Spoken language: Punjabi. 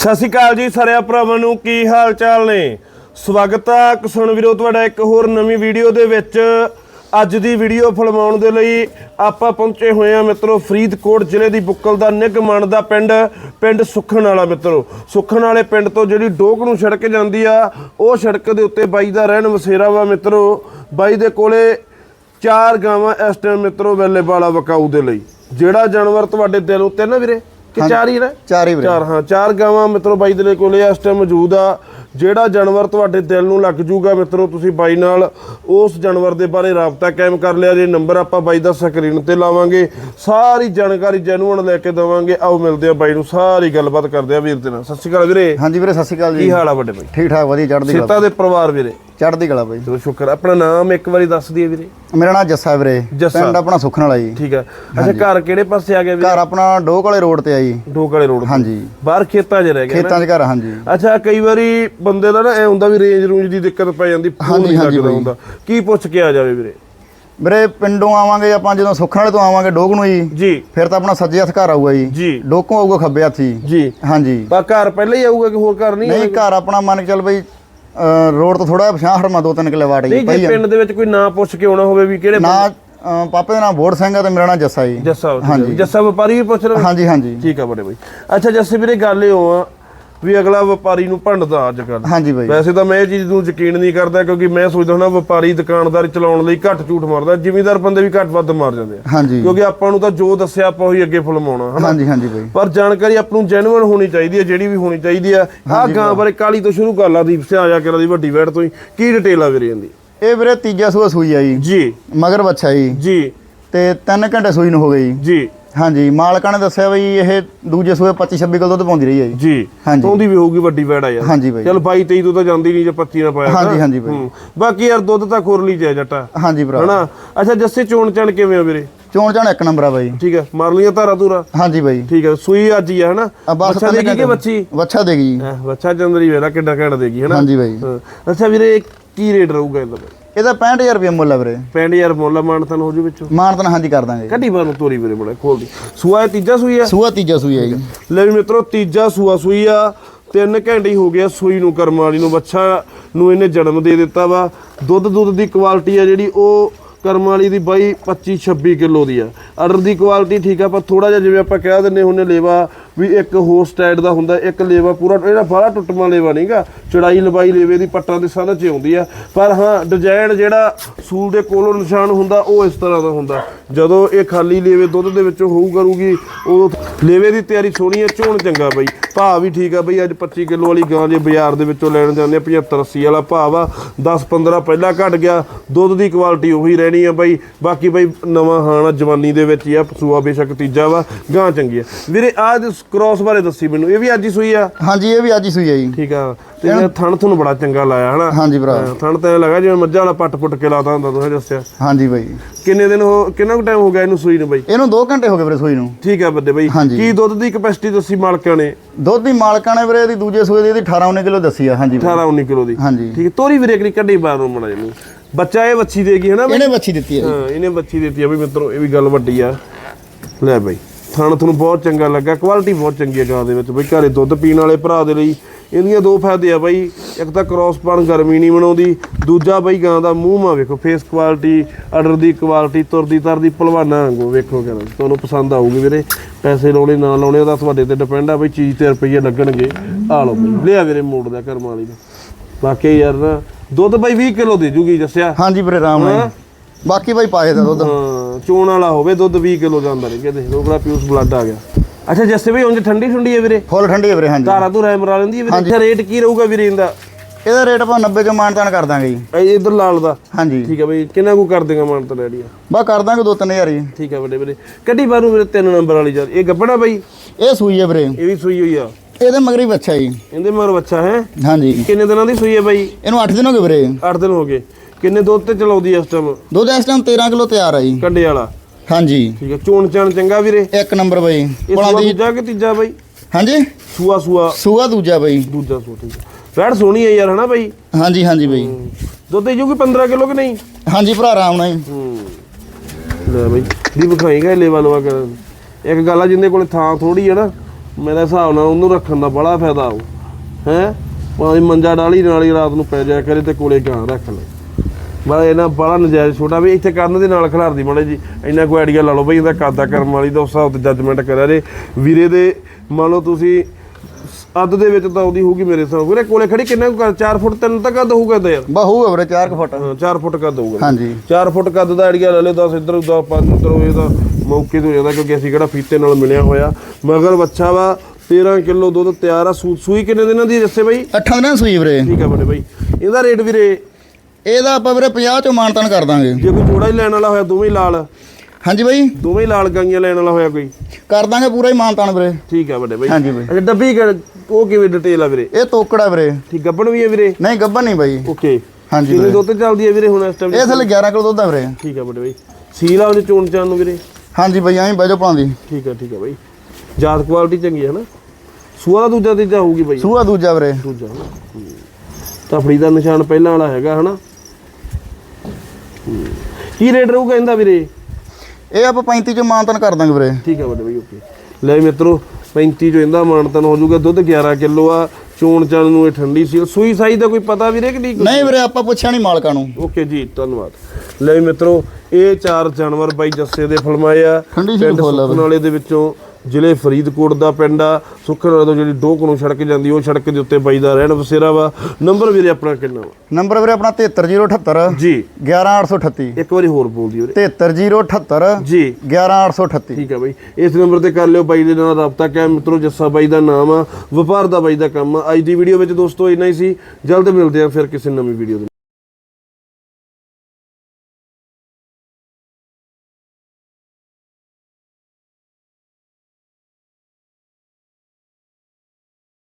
ਸਤਿ ਸ਼੍ਰੀ ਅਕਾਲ ਜੀ ਸਾਰਿਆਂ ਭਰਾਵਾਂ ਨੂੰ, ਕੀ ਹਾਲ ਚਾਲ ਨੇ? ਸਵਾਗਤ ਆ ਕਿਸਾਨ ਵੀਰੋ, ਤੁਹਾਡਾ ਇੱਕ ਹੋਰ ਨਵੀਂ ਵੀਡੀਓ ਦੇ ਵਿੱਚ। ਅੱਜ ਦੀ ਵੀਡੀਓ ਫਿਲਮਾਉਣ ਦੇ ਲਈ ਆਪਾਂ ਪਹੁੰਚੇ ਹੋਏ ਆ ਮਿੱਤਰੋ, ਫਰੀਦਕੋਟ ਜ਼ਿਲ੍ਹੇ ਦੀ ਬੁੱਕਲ ਦਾ ਨਿਗਮਣ ਦਾ ਪਿੰਡ ਪਿੰਡ ਸੁਖਣ ਵਾਲਾ ਮਿੱਤਰੋ। ਸੁਖਣ ਵਾਲੇ ਪਿੰਡ ਤੋਂ ਜਿਹੜੀ ਡੋਕ ਨੂੰ ਸੜਕ ਜਾਂਦੀ ਆ, ਉਹ ਸੜਕ ਦੇ ਉੱਤੇ ਬਾਈ ਦਾ ਰਹਿਣ ਵਸੇਰਾ ਵਾ ਮਿੱਤਰੋ। ਬਾਈ ਦੇ ਕੋਲੇ ਚਾਰ ਗਾਵਾਂ ਇਸ ਟਾਈਮ ਮਿੱਤਰੋ ਵੇਲੇ ਵਾਲਾ ਵਕਾਊ ਦੇ ਲਈ। ਜਿਹੜਾ ਜਾਨਵਰ ਤੁਹਾਡੇ ਦਿਲ ਉੱਤੇ ਨਾ ਵੀਰੇ ਕਿ ਚਾਰ ਹੀ ਨੇ? ਚਾਰ ਹੀ ਚਾਰ ਹਾਂ ਚਾਰ ਗਾਵਾਂ ਮਿੱਤਰੋ ਬਾਈ ਦੇ ਕੋਲੇ ਇਸ ਟਾਈਮ ਮੌਜੂਦ ਆ। ਜਿਹੜਾ ਜਾਨਵਰ ਤੁਹਾਡੇ ਦਿਲ ਨੂੰ ਲੱਗ ਜੂਗਾ ਮਿੱਤਰੋ ਤੁਸੀਂ ਬਾਈ ਨਾਲ ਉਸ ਜਾਨਵਰ ਦੇ ਬਾਰੇ ਰਾਬਤਾ ਕਾਇਮ ਕਰ ਲਿਆ ਜੇ। ਨੰਬਰ ਆਪਾਂ ਬਾਈ ਦਾ ਸਕਰੀਨ ਤੇ ਲਾਵਾਂਗੇ। ਸਾਰੀ ਜਾਣਕਾਰੀ ਜੈਨੂਅਨ ਲੈ ਕੇ ਦਵਾਂਗੇ। ਆਓ ਮਿਲਦੇ ਆ ਬਾਈ ਨੂੰ। ਸਾਰੀ ਗੱਲਬਾਤ ਕਰਦੇ ਆ ਵੀਰ ਦੇ ਨਾਲ। ਸਤਿ ਸ਼੍ਰੀ ਅਕਾਲ ਵੀਰੇ। ਹਾਂਜੀ ਵੀਰੇ ਸਤਿ ਸ਼੍ਰੀ ਅਕਾਲ ਕੀ ਜੀ ਹਾਲ ਆ ਵੱਡੇ ਬਾਈ? ਠੀਕ ਠਾਕ ਵਧੀਆ ਚੜ੍ਹਦੀ ਕਲਾ। ਸੀਤਾ ਦੇ ਪਰਿਵਾਰ ਵੀਰੇ। ਚੜ੍ਹਦੀ ਕਲਾ ਬਾਈ। ਚਲੋ ਸ਼ੁਕਰ। ਆਪਣਾ ਨਾਮ ਇੱਕ ਵਾਰੀ ਦੱਸ ਦਈਏ ਵੀਰੇ। ਮੇਰਾ ਨਾਮ ਜੱਸਾ ਵੀਰੇ। ਜੱਸਾ। ਪਿੰਡ ਆਪਣਾ ਸੁਖਣ ਵਾਲਾ ਜੀ। ਠੀਕ ਆ ਅੱਛਾ ਘਰ ਕਿਹੜੇ ਪਾਸੇ ਆ ਗਿਆ ਵੀਰੇ? ਘਰ ਆਪਣਾ ਡੋਕ ਵਾਲੇ ਰੋਡ ਤੇ ਆ ਜੀ। ਡੋਕ ਵਾਲੇ ਰੋਡ ਹਾਂਜੀ। ਬਾਹਰ ਖੇਤਾਂ 'ਚ ਰਹਿ ਗਿਆ ਖੇਤਾਂ 'ਚ ਘਰ ਆ, ਹਾਂਜੀ। ਅੱਛਾ ਕਈ ਵਾਰੀ ਬੰਦੇ ਦਾ ਨਾ ਐ ਹੁੰਦਾ ਵੀ ਰੇਂਜ ਰੂੰਜ ਦੀ ਦਿੱਕਤ ਪੈ ਜਾਂਦੀ ਫੋਨ ਹਾਂਜੀ, ਨਹੀਂ ਹਾਂਜੀ ਲੱਗਦਾ ਬਾਈ। ਹੁੰਦਾ। ਕੀ ਪੁੱਛ ਕੇ ਆ ਜਾਵੇ ਵੀਰੇ? ਵੀਰੇ ਪਿੰਡੋਂ ਆਵਾਂਗੇ ਆਪਾਂ ਜਦੋਂ ਸੁਖਣ ਵਾਲੇ ਤੋਂ ਆਵਾਂਗੇ ਡੋਕ ਨੂੰ ਜੀ। ਜੀ। ਫਿਰ ਤਾਂ ਆਪਣਾ ਸੱਜੇ ਹੱਥ ਘਰ ਆਊਗਾ ਜੀ। ਜੀ। ਡੋਕੋਂ ਆਊਗਾ ਖੱਬੇ ਹੱਥ ਜੀ। ਜੀ। ਹਾਂਜੀ। ਬਾ ਘਰ ਪਹਿਲਾਂ ਹੀ ਆਊਗਾ ਕਿ ਹੋਰ ਘਰ ਨਹੀਂ ਨਹੀਂ ਘਰ ਆਪਣਾ ਮੰਨ ਕੇ ਚੱਲ ਬਈ ਰੋਡ ਤੋਂ ਥੋੜਾ ਹਟਮਾ ਦੋ ਤਿੰਨ ਕਿਲੇ ਵਾਟ ਜੀ। ਪਿੰਡ ਦੇ ਵਿੱਚ ਕੋਈ ਨਾਂ ਪੁੱਛ ਕੇ ਆਉਣਾ ਹੋਵੇ ਵੀ ਕਿਹੜੇ ਨਾ ਪਾਪੇ ਦਾ ਨਾਮ ਬੋੜ ਸਿੰਘ ਆ ਤੇ ਮੇਰਾ ਨਾਮ ਜੱਸਾ ਜੀ ਜੱਸਾ। ਹਾਂਜੀ। ਜੱਸਾ ਵਪਾਰੀ ਵੀ ਪੁੱਛ ਰਿਹਾ ਹਾਂਜੀ ਹਾਂਜੀ ਠੀਕ ਆ ਬੜੇ ਬਾਈ ਅੱਛਾ ਜੱਸੇ ਵੀਰੇ ਗੱਲ ਇਹ ਆ ਵੀ ਅਗਲਾ ਵਪਾਰੀ ਨੂੰ ਭੰਡਦਾ ਅੱਜ ਕੱਲ ਹਾਂਜੀ ਬਾਈ। ਵੈਸੇ ਤਾਂ ਮੈਂ ਇਹ ਚੀਜ਼ ਨੂੰ ਯਕੀਨ ਨਹੀਂ ਕਰਦਾ ਕਿਉਂਕਿ ਮੈਂ ਸੋਚਦਾ ਹਾਂ ਵਪਾਰੀ ਦੁਕਾਨਦਾਰ ਚਲਾਉਣ ਲਈ ਘੱਟ ਝੂਠ ਮਾਰਦਾ ਜ਼ਿਮੀਦਾਰ ਬੰਦੇ ਵੀ ਘੱਟ ਵੱਧ ਮਾਰ ਜਾਂਦੇ ਆ। ਹਾਂਜੀ। ਕਿਉਂਕਿ ਆਪਾਂ ਨੂੰ ਤਾਂ ਜੋ ਦੱਸਿਆ ਆਪਾਂ ਉਹੀ ਅੱਗੇ ਫਿਲਮਾਉਣਾ ਹਨਾ? ਹਾਂਜੀ ਹਾਂਜੀ ਬਾਈ। ਪਰ ਜਾਣਕਾਰੀ ਆਪ ਨੂੰ ਜੈਨੂਇਨ ਹੋਣੀ ਚਾਹੀਦੀ ਹੈ ਜਿਹੜੀ ਵੀ ਹੋਣੀ ਚਾਹੀਦੀ ਆ ਆਹ ਗਾਂ ਬਾਰੇ ਕਾਲੀ ਤੋਂ ਸ਼ੁਰੂ ਕਰ ਲਾ ਦੀਪ ਸਿਆ ਜਾ ਕੇ ਦੀ ਵੱਡੀ ਵੈਟ ਤੋਂ ਹੀ ਕੀ ਡਿਟੇਲ ਆ ਵੀਰੇ ਇਹਦੀ? ਇਹ ਵੀਰੇ ਤੀਜਾ ਸੂਆ ਸੂਈ ਆ ਜੀ। ਜੀ। ਮਗਰ ਬੱਚਾ ਜੀ। ਜੀ। ਤੇ 3 ਘੰਟੇ ਸੂਈ ਨੂੰ ਹੋ ਗਈ। ਜੀ। ਹਾਂਜੀ ਮਾਲਕਾਂ ਨੇ ਦੱਸਿਆ ਬਈ ਇਹ ਦੂਜੇ ਸੂਏ 25 26 ਕਿਲੋ ਦੁੱਧ ਪਾਉਂਦੀ ਰਹੀ ਹੈ ਜੀ। ਜੀ ਹਾਂਜੀ। ਤੋਂ ਦੀ ਵੀ ਹੋਊਗੀ ਵੱਡੀ ਆ ਯਾਰ। ਹਾਂਜੀ ਬਾਈ। ਚਲ 22 23 ਤੋਂ ਤਾਂ ਜਾਂਦੀ ਨਹੀਂ ਜੇ 25 ਨਾ ਪਾਇਆ ਹਾਂਜੀ, ਤਾਂ। ਹਾਂਜੀ ਬਾਈ। ਹੂੰ। ਬਾਕੀ ਯਾਰ ਦੁੱਧ ਤਾਂ ਖੁਰਲੀ ਚ ਹੈ ਜੱਟਾ। ਹਾਂਜੀ ਭਰਾ। ਹਨਾ? ਅੱਛਾ ਜੱਸੇ ਚੋਣ ਚਣ ਕਿਵੇਂ ਆ ਵੀਰੇ? ਚੋਣ ਚਾਣ ਇੱਕ ਨੰਬਰ ਆ ਬਾਈ। ਠੀਕ ਹੈ ਮਾਰ ਲੀਆਂ ਧਾਰਾ ਧੂਰਾ? ਹਾਂਜੀ ਬਾਈ। ਠੀਕ ਹੈ ਸੂਈ ਅੱਜ ਹੀ ਆ ਹਨਾ? ਆ ਬਸ ਬੱਚਾ ਦੇਗੀ ਕਿ ਬੱਚੀ ਬੱਚਾ ਦੇਗੀ ਜੀ ਹੈਂ, ਬੱਚਾ ਚੰਦਰੀ ਵੇਲਾ ਕਿੱਡਾ ਘੈਂਟ ਦੇਗੀ ਹਨਾ? ਹਾਂਜੀ ਬਾਈ। ਹਾਂ। ਅੱਛਾ ਵੀਰੇ ਕੀ ਰੇਟ ਰਹੂਗਾ ਇਹਦਾ ਬਾਈ? ਇਹਦਾ 65000 ਰੁਪਏ ਮੁੱਲ ਆ ਵੀਰੇ। 65000 ਮੁੱਲ ਮਾਨਤਨ ਹੋ ਜੂ ਵਿੱਚੋਂ। ਮਾਨਤਨ ਹਾਂਜੀ ਕਰ ਦਾਂਗੇ। ਕੱਢੀ ਬਾਹਰ ਨੂੰ ਤੋਰੀ ਵੀਰੇ ਬੜਾ ਖੋਲਦੀ ਸੂਆ ਇਹ ਤੀਜਾ ਸੂਈ ਆ? ਸੂਆ ਤੀਜਾ ਸੂਈ ਆ ਜੀ। ਲੈ ਵੀ ਮਿੱਤਰੋ ਤੀਜਾ ਸੂਆ ਸੂਈ ਆ। ਤਿੰਨ ਘੰਟੇ ਹੀ ਗਿਆ ਸੂਈ ਨੂੰ ਕਰਮ ਵਾਲੀ ਨੂੰ ਬੱਚਾ ਨੂੰ ਇਹਨੇ ਜਨਮ ਦੇ ਦਿੱਤਾ ਵਾ। ਦੁੱਧ ਦੁੱਧ ਦੀ ਕੁਆਲਿਟੀ ਆ ਜਿਹੜੀ ਉਹ ਕਰਮ ਵਾਲੀ ਦੀ ਬਾਈ 25 26 ਕਿਲੋ ਦੀ ਆ। ਅਡਰ ਦੀ ਕੁਆਲਿਟੀ ਠੀਕ ਆ ਪਰ ਥੋੜਾ ਜਿਹਾ ਜਿਵੇਂ ਆਪਾਂ ਕਹਿ ਦਿੰਨੇ ਹੁੰਨੇ ਲੇਵਾ ਵੀ ਇੱਕ ਹੋਰ ਸਟੈਂਡ ਦਾ ਹੁੰਦਾ, ਇੱਕ ਲੇਵਾ ਪੂਰਾ, ਇਹਦਾ ਬਾਹਲਾ ਟੁੱਟਮਾ ਲੇਵਾ ਨਹੀਂਗਾ ਚੜਾਈ ਲੰਬਾਈ ਲੇਵੇ ਦੀ ਪੱਟਾਂ ਦੇ ਸਾਹ ਚ ਆਉਂਦੀ ਆ। ਪਰ ਹਾਂ ਡਿਜ਼ਾਈਨ ਜਿਹੜਾ ਸੂਲ ਦੇ ਕੋਲੋਂ ਨਿਸ਼ਾਨ ਹੁੰਦਾ, ਉਹ ਇਸ ਤਰ੍ਹਾਂ ਦਾ ਹੁੰਦਾ। ਜਦੋਂ ਇਹ ਖਾਲੀ ਲੇਵੇ ਦੁੱਧ ਦੇ ਵਿੱਚੋਂ ਹੋਊ ਕਰੂਗੀ ਉਹ ਲੇਵੇ ਦੀ ਤਿਆਰੀ ਸੋਹਣੀ ਹੈ ਝੋਣ ਚੰਗਾ ਬਈ। ਭਾਅ ਵੀ ਠੀਕ ਆ ਬਈ, ਅੱਜ 25 ਕਿਲੋ ਵਾਲੀ ਗਾਂ ਜੇ ਬਾਜ਼ਾਰ ਦੇ ਵਿੱਚੋਂ ਲੈਣ ਜਾਂਦੇ ਆ 75 80 ਵਾਲਾ ਭਾਅ ਵਾ 10 15 ਪਹਿਲਾਂ ਘਟ ਗਿਆ, ਦੁੱਧ ਦੀ ਕੁਆਲਿਟੀ ਉਹੀ ਰਹਿਣੀ ਆ ਬਈ। ਬਾਕੀ ਬਈ ਨਵਾਂ ਹਾਣਾ ਜਵਾਨੀ ਦੇ ਵਿੱਚ ਹੀ ਆ ਸੂਆ ਬੇਸ਼ੱਕ ਤੀਜਾ ਵਾ, ਗਾਂ ਚੰਗੀ ਆ। ਵੀਰੇ, ਆਹ ਕ੍ਰੋਸ ਬਾਰੇ ਦੱਸੀ ਮੈਨੂੰ। ਇਹ ਵੀ ਅੱਜ ਹੀ ਸੂਈ ਆ? ਹਾਂਜੀ ਇਹ ਵੀ ਅੱਜ ਹੀ ਸੂਈ ਆ ਜੀ। ਠੀਕ ਆ। ਤੇ ਇਹ ਥਣ ਤੁਹਾਨੂੰ ਬੜਾ ਚੰਗਾ ਲਾਇਆ ਹਨਾ? ਹਾਂਜੀ ਭਰਾ। ਹਾਂ, ਥਣ ਤਾਂ ਲੱਗਾ ਜਿਵੇਂ ਮੱਝਾਂ ਵਾਲਾ ਪੱਟ ਪੁੱਟ ਕੇ ਲਾਤਾ ਹੁੰਦਾ ਤੁਸੀਂ ਦੱਸਿਆ। ਹਾਂਜੀ ਬਾਈ। ਕਿੰਨੇ ਦਿਨ ਹੋ ਕਿੰਨਾ ਕੁ ਟਾਈਮ ਹੋ ਗਿਆ ਇਹਨੂੰ ਸੂਈ ਨੂੰ ਬਈ? ਇਹਨੂੰ 2 ਘੰਟੇ ਹੋ ਗਏ ਵੀਰੇ ਸੂਈ ਨੂੰ। ਠੀਕ ਆ ਵੱਡੇ ਬਈ। ਕੀ ਦੁੱਧ ਦੀ ਕਪੈਸਿਟੀ ਦੱਸੀ ਮਾਲਕਾਂ ਨੇ? ਦੁੱਧ ਦੀ ਮਾਲਕਾਂ ਨੇ ਵੀਰੇ ਇਹਦੀ ਦੂਜੇ ਸੂਏ ਦੀ ਇਹਦੀ 18 19 ਕਿਲੋ ਦੱਸੀ ਆ ਹਾਂਜੀ ਬਾਈ। 18 19 ਕਿਲੋ ਦੀ। ਹਾਂਜੀ। ਠੀਕ ਹੈ ਤੋਰੀ ਵੀਰੇ ਕਰੀ ਕੱਢੀ ਬਾਹਰ ਨੂੰ ਮਣਾ ਜਨੂੰ ਬੱਚਾ ਇਹ ਬੱਚੀ ਦੇਗੀ ਹਨਾ ਇਹਨੇ ਬੱਚੀ ਦਿੱਤੀ ਜੀ। ਹਾਂ ਇਹਨੇ ਬੱਚੀ ਦਿੱਤੀ ਆ ਬਈ ਮਿੱਤਰੋ ਇਹ ਵੀ ਗੱਲ ਵੱਡੀ ਆ। ਲੈ ਬਈ। ਥਣ ਤੁਹਾਨੂੰ ਬਹੁਤ ਚੰਗਾ ਲੱਗਾ ਕੁਆਲਿਟੀ ਬਹੁਤ ਚੰਗੀ ਆ ਗਾਂ ਦੇ ਵਿੱਚ ਬਈ ਘਰੇ ਦੁੱਧ ਪੀਣ ਵਾਲੇ ਭਰਾ ਦੇ ਲਈ। ਇਹਦੀਆਂ ਦੋ ਫਾਇਦੇ ਆ ਬਈ ਇੱਕ ਤਾਂ ਕ੍ਰਾਸ ਪਾਣ ਗਰਮੀ ਨਹੀਂ ਬਣਾਉਂਦੀ ਦੂਜਾ ਬਈ ਗਾਂ ਦਾ ਮੂੰਹ ਮਾ ਵੇਖੋ ਫੇਸ ਕੁਆਲਿਟੀ ਆਰਡਰ ਦੀ ਕੁਆਲਿਟੀ ਤੁਰਦੀ ਤਰਦੀ ਭਲਵਾਨਾਂ ਵਾਂਗੂ ਵੇਖੋ ਕਿਹੜਾ ਤੁਹਾਨੂੰ ਪਸੰਦ ਆਊਗੀ ਵੀਰੇ। ਪੈਸੇ ਲਾਉਣੇ ਨਾ ਲਾਉਣੇ ਉਹਦਾ ਤੁਹਾਡੇ ਤੇ ਡਿਪੈਂਡ ਆ ਬਈ ਚੀਜ਼ ਤੇ ਰੁਪਈਏ ਲੱਗਣਗੇ। ਆ ਲਓ ਬਈ ਲਿਆ ਵੀਰੇ ਮੋੜ ਦਾ ਕਰਮ ਵਾਲੀ ਦਾ। ਬਾਕੀ ਯਾਰ ਦੁੱਧ ਬਈ 20 ਕਿਲੋ ਦੇ ਜੂਗੀ ਦੱਸਿਆ ਹਾਂਜੀ ਵੀਰੇ ਰਾਮ ਨਾਲ। ਬਾਕੀ ਬਾਈ ਪਾਏ ਦਾ ਦੁੱਧ। ਹਾਂ ਚੋਣ ਵਾਲਾ ਹੋਵੇ ਦੁੱਧ 20 ਕਿਲੋ ਜਾਂਦਾ ਨਹੀਂ ਕਿਤੇ ਲੋਕੜਾ ਪਿਊਸ ਬਲੱਡ ਆ ਗਿਆ। ਅੱਛਾ ਜੱਸੇ ਵੀ ਉਂਝ ਠੰਡੀ ਠੰਡੀ ਹੈ ਵੀਰੇ? ਫੁੱਲ ਠੰਡੀ ਆ ਵੀਰੇ ਹਾਂਜੀ। ਧਾਰਾ ਧੂਰਾ ਮਰਾ ਲੈਂਦੀ ਹੈ ਵੀਰੇ? ਅੱਛਾ ਰੇਟ ਕੀ ਰਹੂਗਾ ਵੀਰੇ ਇਹਦਾ? ਇਹਦਾ ਰੇਟ ਆਪਾਂ 90 ਚ ਮਾਨਤਾਨ ਕਰ ਦਾਂਗੇ ਜੀ। ਇਹ ਇਧਰ ਲਾਲ ਦਾ? ਹਾਂਜੀ। ਠੀਕ ਹੈ ਬਈ ਕਿੰਨਾ ਕੁ ਕਰ ਦੇਗਾ ਮਾਨ ਤਾਂ ਰੈਡੀ ਬਾ ਕਰ ਦਾਂਗੇ 2-3000 ਜੀ। ਠੀਕ ਹੈ ਵੱਡੇ ਵੀਰੇ। ਕੱਢੀ ਬਾਰੂ ਵੀਰੇ ਤਿੰਨ ਨੰਬਰ ਵਾਲੀ ਯਾਰ ਇਹ ਗੱਬਣਾ ਬਈ? ਇਹ ਸੂਈ ਹੈ ਵੀਰੇ। ਇਹ ਵੀ ਸੂਈ ਹੋਈ ਆ। ਇਹਦੇ ਮਗਰੀ ਬੱਚਾ ਜੀ। ਇਹਦੇ ਮਗਰ ਬੱਚਾ ਹੈ? ਹਾਂਜੀ। ਕਿੰਨੇ ਦਿਨਾਂ ਦੀ ਸੂਈ ਹੈ ਬਾਈ? ਇਹਨੂੰ 8 ਦਿਨ ਹੋ ਗਏ ਵੀਰੇ। 8 ਦਿਨ ਹੋ ਗਏ। ਕਿੰਨੇ ਦੁੱਧ ਤੇ ਚਲਾਉਂਦੀ ਇਸ ਟਾਈਮ ਦੁੱਧ ਇਸ ਟਾਈਮ 13 ਕਿਲੋ ਤਿਆਰ ਆ ਜੀ। ਕੰਡੇ ਵਾਲਾ। ਹਾਂਜੀ। ਠੀਕ ਹੈ ਚੋਣ ਚਾਣ ਚੰਗਾ ਵੀਰੇ? ਇੱਕ ਨੰਬਰ ਬਾਈ। ਪੁਲਾਂ ਦੀ ਦੂਜਾ ਕਿ ਤੀਜਾ ਬਾਈ? ਹਾਂਜੀ? ਸੂਆ ਸੂਆ। ਸੂਆ ਦੂਜਾ ਬਾਈ। ਦੂਜਾ ਸੂਆ ਠੀਕ ਹੈ ਵੈੜ ਸੋਹਣੀ ਹੈ ਯਾਰ ਹਨਾ ਬਾਈ? ਹਾਂਜੀ ਹਾਂਜੀ ਬਾਈ। ਦੁੱਧ ਦੇ ਜੂਗੀ 15 ਕਿਲੋ ਕਿ ਨਹੀਂ? ਹਾਂਜੀ ਭਰਾ ਆਰਾਮ ਨਾਲ ਜੀ। ਲੈ ਬਾਈ ਦੀ ਵਿਖਾਈ ਗਾ ਲੇਵਾ ਲਵਾ ਕਰ ਇੱਕ ਗੱਲ ਆ ਜਿੰਦੇ ਕੋਲੇ ਥਾਂ ਥੋੜੀ ਹੈ ਨਾ ਮੇਰੇ ਹਿਸਾਬ ਨਾਲ ਉਹਨੂੰ ਰੱਖਣ ਦਾ ਬੜਾ ਫਾਇਦਾ ਹੋ ਹੈ? ਭਾਵੇਂ ਮੰਜਾ ਡਾਲੀ ਨਾਲ ਹੀ ਰਾਤ ਨੂੰ ਪੈ ਜਾਇਆ ਕਰੇ ਤੇ ਕੋਲੇ ਗਾਂ ਰੱਖ ਲੈ। ਬਾ ਇਹਨਾਂ ਬੜਾ ਨਜਾਇਜ਼ ਛੋਟਾ ਵੀ ਇੱਥੇ ਕੰਨ ਦੇ ਨਾਲ ਖਿਲਾਰਦੀ ਮਾੜੇ ਜੀ ਇੰਨਾ ਕੋਈ ਆਈਡੀਆ ਲਾ ਲਓ ਬਈ ਇਹਦਾ ਕਾਦਾ ਕਰਮ ਵਾਲੀ ਦਾ ਉਸ ਹਿਸਾਬ ਤੇ ਜੱਜਮੈਂਟ ਕਰਿਆ ਜੇ। ਵੀਰੇ ਦੇ ਮੰਨ ਲਓ ਤੁਸੀਂ ਅੱਧ ਦੇ ਵਿੱਚ ਤਾਂ ਆਉਂਦੀ ਹੋਊਗੀ ਮੇਰੇ ਹਿਸਾਬ ਵੀਰੇ ਕੋਲੇ ਖੜੀ ਕਿੰਨਾ ਕੁ 4 ਫੁੱਟ 3 ਤੱਕ ਕੱਦ ਹੋਊਗਾ ਤਾਂ ਯਾਰ? ਬਾ ਹੋਊਗਾ ਵੀਰੇ 4 ਫੁੱਟ। ਹਾਂ 4 ਫੁੱਟ ਕੱਦ ਹੋਊਗਾ? ਹਾਂਜੀ। 4 ਫੁੱਟ ਕੱਦ ਦਾ ਆਈਡੀਆ ਲੈ ਲਿਓ 10 ਇੱਧਰ 10 5 ਉੱਧਰ ਹੋਏ ਤਾਂ ਮੌਕੇ ਤੇ ਜਾਂਦਾ ਕਿਉਂਕਿ ਅਸੀਂ ਕਿਹੜਾ ਫੀਤੇ ਨਾਲ ਮਿਲਿਆ ਹੋਇਆ। ਮਗਰ ਬੱਚਾ ਵਾ 13 ਕਿਲੋ ਦੁੱਧ ਤਿਆਰ ਆ। ਸੂਈ ਕਿੰਨੇ ਦਿਨਾਂ ਦੀ ਦੱਸੇ ਬਈ? ਅੱਠਾਂ ਦਿਨਾਂ ਸੂਈ ਵੀਰੇ। ਠੀਕ ਆ ਬਣੇ ਬਈ। ਇਹਦਾ ਰੇਟ ਵੀਰੇ ਇਹਦਾ ਆਪਾਂ ਵੀਰੇ 50 ਚੋਂ ਮਾਨਤਾਨ ਕਰ ਦਾਂਗੇ। ਜੇ ਕੋਈ ਜੋੜਾ ਹੀ ਲੈਣ ਵਾਲਾ ਹੋਇਆ ਦੋਵੇਂ ਹੀ ਲਾਲ। ਹਾਂਜੀ ਬਾਈ। ਦੋਵੇਂ ਹੀ ਲਾਲ ਗਾਈਆਂ ਲੈਣ ਵਾਲਾ ਹੋਇਆ ਕੋਈ? ਕਰ ਦਾਂਗੇ ਪੂਰਾ ਹੀ ਮਾਨਤਾਨ ਵੀਰੇ। ਠੀਕ ਆ ਵੱਡੇ ਬਈ। ਹਾਂਜੀ ਬਈ। ਅੱਛਾ ਡੱਬੀ ਕਿ- ਉਹ ਕਿਵੇਂ ਡਿਟੇਲ ਆ ਵੀਰੇ? ਇਹ ਤੋਕੜਾ ਵੀਰੇ। ਠੀਕ ਗੱਬਣ ਵੀ ਹੈ ਵੀਰੇ? ਨਹੀਂ ਗੱਬਨ ਨਹੀਂ ਬਾਈ। ਓਕੇ। ਹਾਂਜੀ ਕਿੰਨੇ ਵੀਰੇ ਦੁੱਧ ਚੱਲਦੀ ਹੈ ਵੀਰੇ ਹੁਣ ਇਸ ਟਾਈਮ ਇਹ ਥੱਲੇ 11 ਕਿਲੋ ਦੁੱਧ ਆ ਵੀਰੇ। ਠੀਕ ਆ ਵੱਡੇ ਬਈ। ਸੀਲ ਆ ਉਹਨੇ ਚੋਣ ਚਾਣ ਨੂੰ ਵੀਰੇ? ਹਾਂਜੀ ਬਾਈ ਐਂ ਬੈਜੋ ਪਾਉਂਦੀ ਠੀਕ ਆ ਠੀਕ ਆ ਬਈ। ਜਾਤ ਕੁਆਲਿਟੀ ਚੰਗੀ ਹੈ ਨਾ ਸੂਆ ਦਾ ਦੂਜਾ ਤੀਜਾ ਹੋਊਗੀ ਬਈ। ਸੂਆ ਦੂਜਾ ਵੀਰੇ। ਦੂਜਾ। ਤਫੜੀ ਦਾ ਨਿਸ਼ਾਨ ਪਹਿਲਾਂ ਵਾਲਾ ਹੈਗਾ ਹਨਾ। ਕੀ ਰੇਟ ਰਹੂਗਾ ਇਹਦਾ ਵੀਰੇ? ਇਹ ਆਪਾਂ 35 ਚੋਂ ਮਾਨਤਾਨ ਕਰ ਦਾਂਗੇ ਵੀਰੇ। ਠੀਕ ਆ ਵੱਡੇ ਬਈ ਓਕੇ ਲੈ ਮਿੱਤਰੋ 35 ਜੋ ਇਹਦਾ ਮਾਨਤਨ ਹੋ ਜਾਊਗਾ ਦੁੱਧ 11 ਕਿਲੋ ਆ ਚੋਣ ਚਾਣ ਨੂੰ ਇਹ ਠੰਡੀ ਸੀ। ਸੂਈ ਸਾਈ ਦਾ ਕੋਈ ਪਤਾ ਵੀਰੇ ਕਿ ਨਹੀਂ ਨਹੀਂ ਵੀਰੇ ਆਪਾਂ ਪੁੱਛਿਆ ਨਹੀਂ ਮਾਲਕਾਂ ਨੂੰ। ਓਕੇ ਜੀ ਧੰਨਵਾਦ। ਲੈ ਮਿੱਤਰੋ ਇਹ ਚਾਰ ਜਾਨਵਰ ਬਾਈ ਜੱਸੇ ਦੇ ਫਲਮਾਏ ਆ। ਠੰਡੀ ਸੀ ਫੁੱਲ ਦੇ ਵਿੱਚੋਂ ਜ਼ਿਲ੍ਹੇ ਫਰੀਦਕੋਟ ਦਾ ਪਿੰਡ ਆ। ਸੁਖਨਾਲੇ ਤੋਂ ਜਿਹੜੀ ਡੋਕ ਨੂੰ ਸੜਕ ਜਾਂਦੀ ਉਹ ਸੜਕ ਦੇ ਉੱਤੇ ਬਾਈ ਦਾ ਰਹਿਣ ਵਸੇਰਾ ਵਾ। ਨੰਬਰ ਵੀਰੇ ਆਪਣਾ ਕਿੰਨਾ ਵਾ? ਨੰਬਰ ਵੀਰੇ ਆਪਣਾ 73078 ਜੀ। 11838 ਇੱਕ ਵਾਰੀ ਹੋਰ ਬੋਲ ਦਿਓ ਵੀਰੇ 73078 ਜੀ। 11838 ਠੀਕ ਹੈ ਬਾਈ। ਇਸ ਨੰਬਰ ਤੇ ਕਰ ਲਿਓ ਬਾਈ ਦੇ ਨਾਲ ਰਾਬਤਾ ਕਾਇਮ। ਮਿੱਤਰੋ ਜੱਸਾ ਬਾਈ ਦਾ ਨਾਮ ਆ ਵਪਾਰ ਦਾ ਬਾਈ ਦਾ ਕੰਮ ਆ। ਅੱਜ ਦੀ ਵੀਡੀਓ ਵਿੱਚ ਦੋਸਤੋ ਇੰਨਾ ਹੀ ਸੀ। ਜਲਦ ਮਿਲਦੇ ਆ ਫਿਰ ਕਿਸੇ ਨਵੀਂ ਵੀਡੀਓ